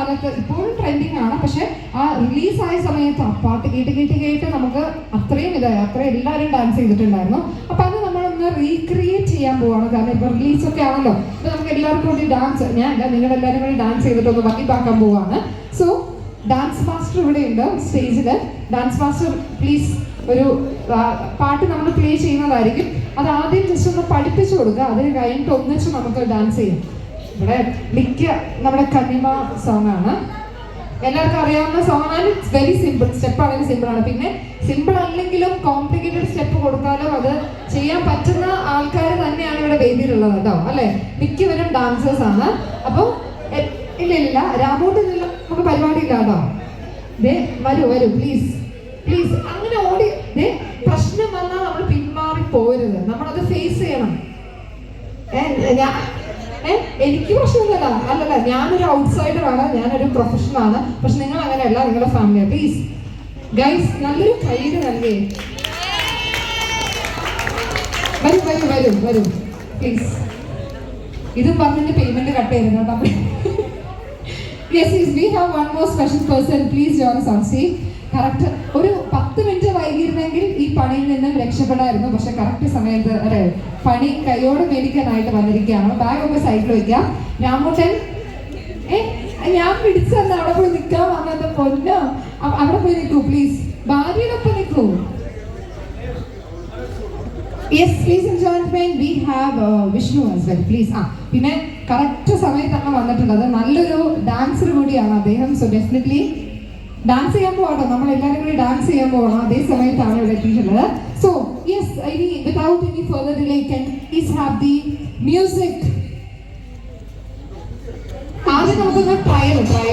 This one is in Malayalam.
കാലത്ത് ഇപ്പോഴും ട്രെൻഡിങ് ആണ്. പക്ഷെ ആ റിലീസായ സമയത്ത് ആ പാട്ട് കേട്ട് കേട്ട് കേട്ട് നമുക്ക് അത്രയും ഇതായി. അത്രയും എല്ലാവരും ഡാൻസ് ചെയ്തിട്ടുണ്ടായിരുന്നു. അപ്പൊ അത് നമ്മളൊന്ന് റീക്രിയേറ്റ് ചെയ്യാൻ പോവാണ്. കാരണം ഇപ്പൊ റിലീസ് ഒക്കെ ആണല്ലോ. അപ്പൊ നമുക്ക് എല്ലാവർക്കും കൂടി ഡാൻസ് ഞാൻ നിങ്ങൾ എല്ലാവരും കൂടി ഡാൻസ് ചെയ്തിട്ടൊന്ന് വൈബാക്കാൻ പോവാണ്. സോ ഡാൻസ് മാസ്റ്റർ ഇവിടെ ഉണ്ട് സ്റ്റേജിൽ ഡാൻസ് മാസ്റ്റർ പ്ലീസ് ഒരു പാട്ട് നമ്മൾ പ്ലേ ചെയ്യുന്നതായിരിക്കും. അത് ആദ്യം ജസ്റ്റ് ഒന്ന് പഠിപ്പിച്ചു കൊടുക്കുക. അതിന് കഴിഞ്ഞിട്ട് ഒന്നിച്ച് നമുക്ക് ഡാൻസ് ചെയ്യാം. ഇവിടെ മിക്ക നമ്മുടെ കനിമ സോങ് ആണ്. എല്ലാവർക്കും അറിയാവുന്ന സോങ് ആണ്. ഇറ്റ്സ് വെരി സിമ്പിൾ സ്റ്റെപ്പ് ആണെങ്കിൽ സിമ്പിൾ ആണ്. പിന്നെ സിമ്പിൾ അല്ലെങ്കിലും കോംപ്ലിക്കേറ്റഡ് സ്റ്റെപ്പ് കൊടുത്താലും അത് ചെയ്യാൻ പറ്റുന്ന ആൾക്കാർ തന്നെയാണ് ഇവിടെ വേദിയിലുള്ളത് കേട്ടോ. അല്ലെ? മിക്കവരും ഡാൻസേഴ്സ് ആണ്. അപ്പോൾ ഇല്ല ഇല്ല രാമോട്ട് നമുക്ക് പരിപാടി ഇല്ല കേട്ടോ. ദേ വരൂ വരൂ. പ്ലീസ് പ്ലീസ് അങ്ങനെ ഓടി ദേ പ്രശ്നം വന്നാൽ നമ്മൾ പിന്മാറി പോരുത്. നമ്മളത് ഫേസ് ചെയ്യണം. എനിക്ക് പ്രശ്നമില്ല അല്ലല്ല ഞാനൊരു ഔട്ട്സൈഡർ ആണ്. ഞാനൊരു പ്രൊഫഷണൽ ആണ്. പക്ഷെ നിങ്ങൾ അങ്ങനെയല്ല. നിങ്ങളുടെ ഫാമിലി പ്ലീസ് ഗൈസ് നല്ലൊരു കയ്യിൽ നൽകേ. വരും വരും വരും വരും. പ്ലീസ് ഇതും പറഞ്ഞിട്ട് പേയ്മെന്റ് കട്ട് ചെയ്യുന്നു കേട്ടോ. Yes yes we have one more special person please John Sunsy correct ഒരു വൈകിയിരുന്നെങ്കിൽ ഈ പണിയിൽ നിന്നും രക്ഷപ്പെടായിരുന്നു. പക്ഷെ കറക്റ്റ് സമയത്ത് അല്ലെ പണി കൈയോട് മേടിക്കാനായിട്ട് വന്നിരിക്കുകയാണ്. ബാഗ് ഒക്കെ സൈഡിൽ വെക്കാം. രാമോട്ടൻ ഏ ഞാൻ പിടിച്ചല്ല അവിടെ പോയി നിൽക്കാൻ വന്നത് പൊന്നോ. അവിടെ പോയി നിൽക്കൂ പ്ലീസ് ഭാര്യയോടൊപ്പം നിൽക്കൂ. Yes please enjoyment we have Vishnu as well please ആ പിന്നെ കറക്റ്റ് സമയത്താണ് വന്നിട്ടുള്ളത്. നല്ലൊരു ഡാൻസർ കൂടിയാണ് അദ്ദേഹം. സോ ഡെഫിനറ്റ്ലി ഡാൻസ് ചെയ്യാൻ പോകട്ടോ നമ്മൾ എല്ലാവരും കൂടി ഡാൻസ് ചെയ്യാൻ പോകണം അതേ സമയത്താണ് ഇവിടെ എത്തിയിട്ടുള്ളത്. സോ യെസ് ഇനി without any further delay can is have the music ആദ്യം നമുക്കൊന്ന് ട്രയൽ ട്രയൽ